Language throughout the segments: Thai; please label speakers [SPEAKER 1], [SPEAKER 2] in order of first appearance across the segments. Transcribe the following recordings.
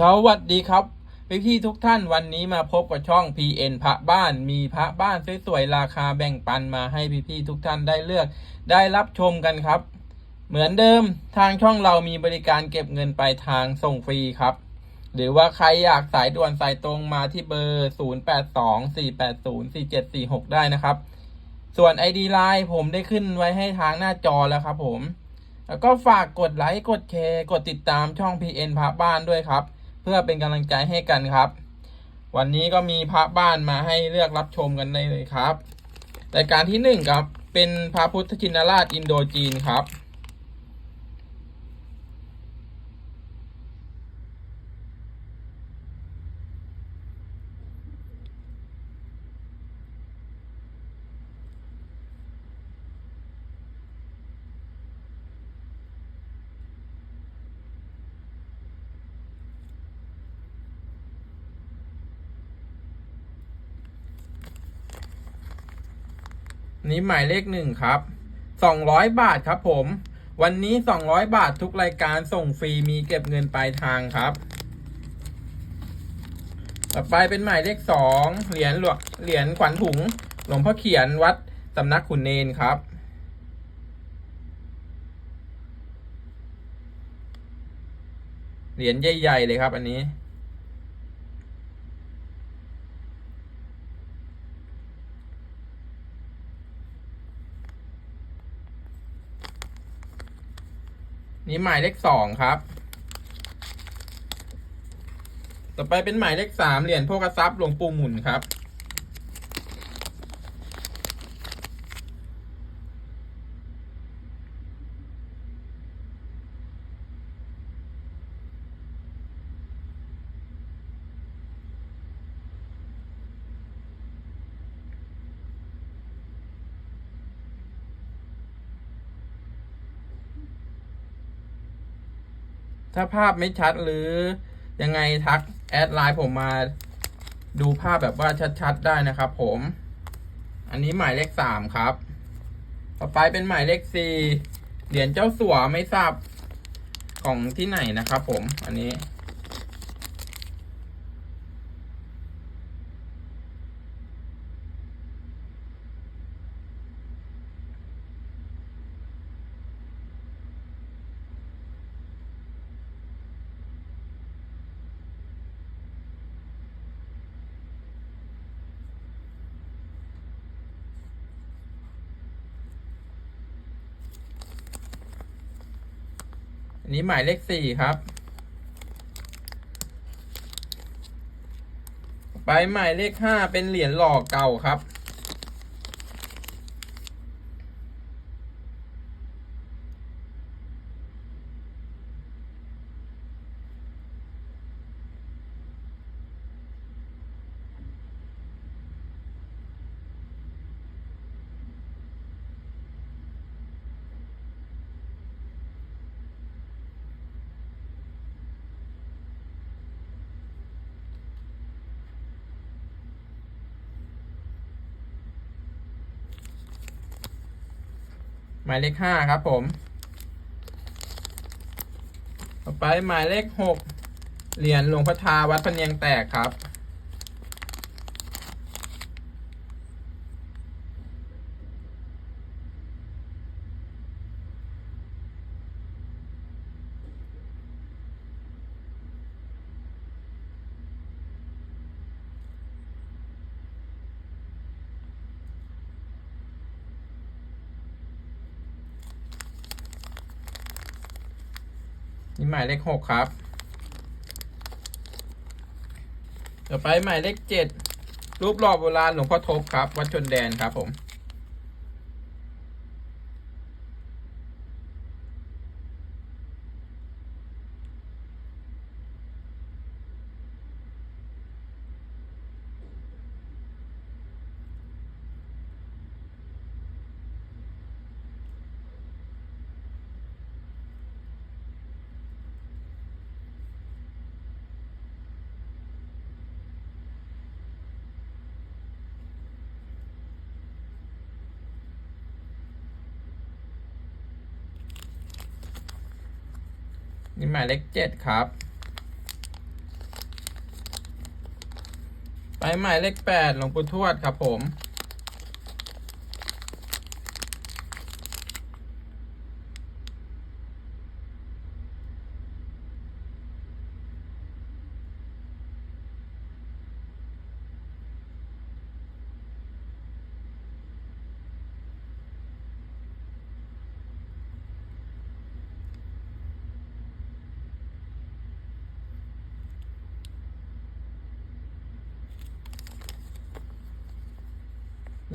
[SPEAKER 1] สวัสดีครับพี่พี่ทุกท่านวันนี้มาพบกับช่อง PN พระบ้านมีพระบ้านสวยๆราคาแบ่งปันมาให้พี่พี่ๆทุกท่านได้เลือกได้รับชมกันครับ เหมือนเดิมทางช่องเรามีบริการเก็บเงินปลายทางส่งฟรีครับ หรือว่าใครอยากสายด่วนสายตรงมาที่เบอร์ 0824804746 ได้นะครับ ส่วน ID Line ผมได้ขึ้นไว้ให้ทางหน้าจอแล้วครับผม แล้วก็ฝากกดไลค์กดแชร์กดติดตามช่อง PN พระบ้านด้วยครับ พื่อเป็นกำลังใจให้กันครับ วันนี้ก็มีพระบ้านมาให้เลือกรับชมกันได้เลยครับรายการที่หนึ่งครับ เป็นพระพุทธชินราชอินโดจีนครับ นี้หมายเลขหนึ่งครับสองร้อยบาทครับผม วันนี้สองร้อยบาททุกรายการส่งฟรีมีเก็บเงินปลายทางครับ ต่อไปเป็นหมายเลขสองเหรียญหลวงเหรียญขวัญถุง หลวงพ่อเขียนวัดสำนักขุนเนนครับเหรียญใหญ่ ๆ เลยครับ อันนี้ นี่หมายเลขสองครับ ต่อไปเป็นหมายเลขสามเหรียญโภกทรัพย์หลวงปู่หมุนครับ ถ้าภาพไม่ชัดหรือยังไงทักแอดไลน์ผมมาดูภาพแบบว่าชัดๆได้นะครับผม อันนี้หมายเลขสามครับ ต่อไปเป็นหมายเลขสี่เหรียญเจ้าสัวไม่ทราบของที่ไหนนะครับผม อันนี้ อันนี้หมายเลขสี่ครับ ไปหมายเลขห้าเป็นเหรียญหล่อเก่าครับ หมายเลขห้าครับผม ต่อไปหมายเลขหกเหรียญหลวงพ่อทาวัดพเนียงแตกครับ นี่หมายเลขหกครับ ต่อไปหมายเลขเจ็ดรูปหล่อโบราณหลวงพ่อทบครับ วัดชนแดนครับผม นี่หมายเลขเจ็ดครับ ไปหมายเลขแปดหลวงปู่ทวดครับผม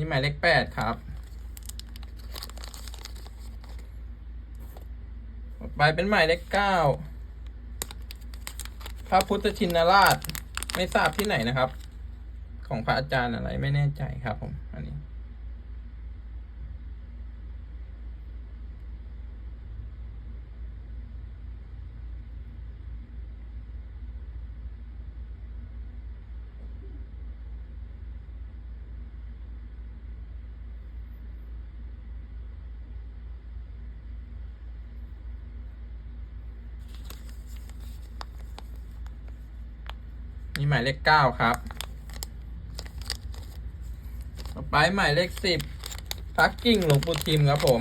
[SPEAKER 1] นี่หมายเลขแปดครับ ต่อไปเป็นหมายเลขเก้าพระพุทธชินราช ไม่ทราบที่ไหนนะครับ ของพระอาจารย์อะไรไม่แน่ใจครับผม อันนี้ หมายเลขเก้าครับ ต่อไปหมายเลขสิบพักกิ่งหลวงปู่ทิมครับผม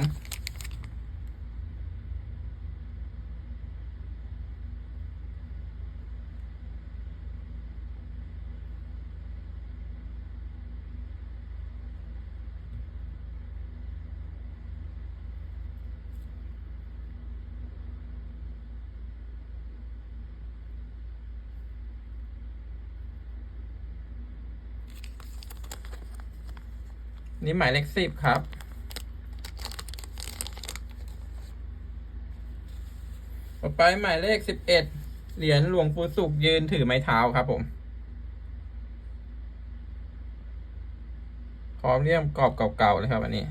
[SPEAKER 1] นี่หมายเลขสิบครับ ต่อไปหมายเลขสิบเอ็ดเหรียญหลวงปู่สุขยืนถือไม้เท้าครับผม พร้อมเรียมกรอบเก่าๆเลยครับอันนี้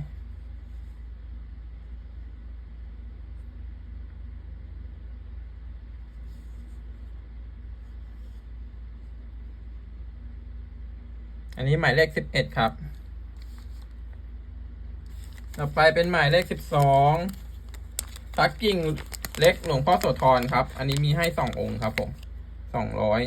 [SPEAKER 1] อันนี้หมายเลขสิบเอ็ดครับ ต่อไปเป็นหมายเลขสิบสองทักกิ่งเล็กหลวงพ่อโสธรครับ อันนี้มีให้สององค์ครับผมสองร้อย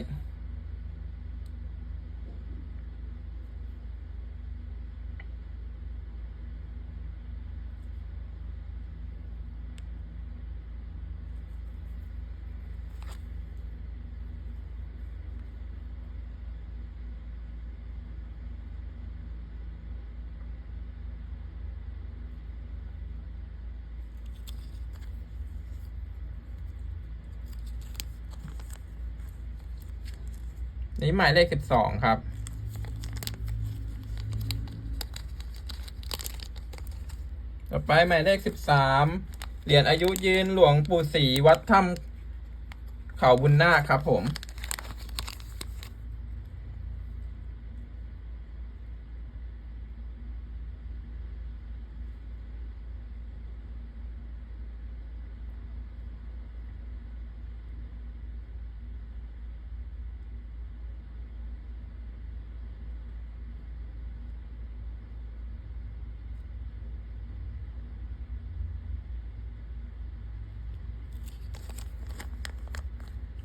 [SPEAKER 1] นี่หมายเลขสิบสองครับ ต่อไปหมายเลขสิบสามเหรียญอายุยืนหลวงปู่ศรีวัดถ้ำเขาบุญนาคครับผม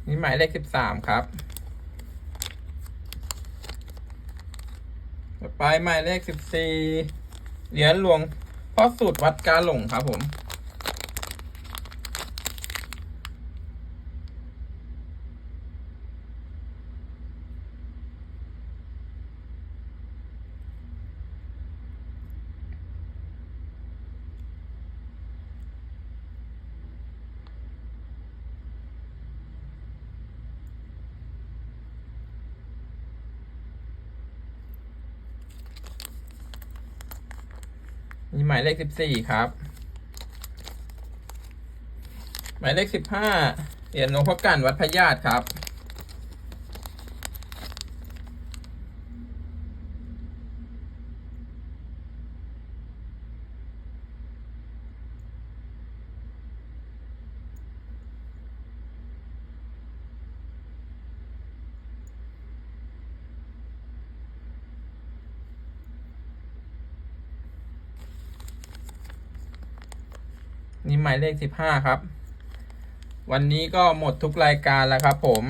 [SPEAKER 1] นี่หมายเลขสิบสามครับ ต่อไปหมายเลขสิบสี่เหรียญหลวงพ่อสูตรวัดกาหลงครับผม มีหมายเลขสิบสี่ครับ หมายเลขสิบห้าเหรียญหลวงพ่อกันวัดพญาตครับ นี่หมายเลขสิบห้าครับ วันนี้ก็หมดทุกรายการแล้วครับผม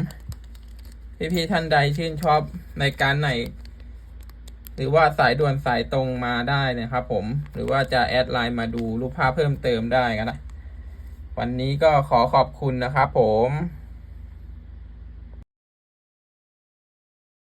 [SPEAKER 1] พี่ๆท่านใดชื่นชอบรายการไหน หรือว่าสายด่วนสายตรงมาได้นะครับผมหรือว่าจะแอดไลน์มาดูรูปภาพเพิ่มเติมได้ก็นะวันนี้ก็ขอขอบคุณนะครับผม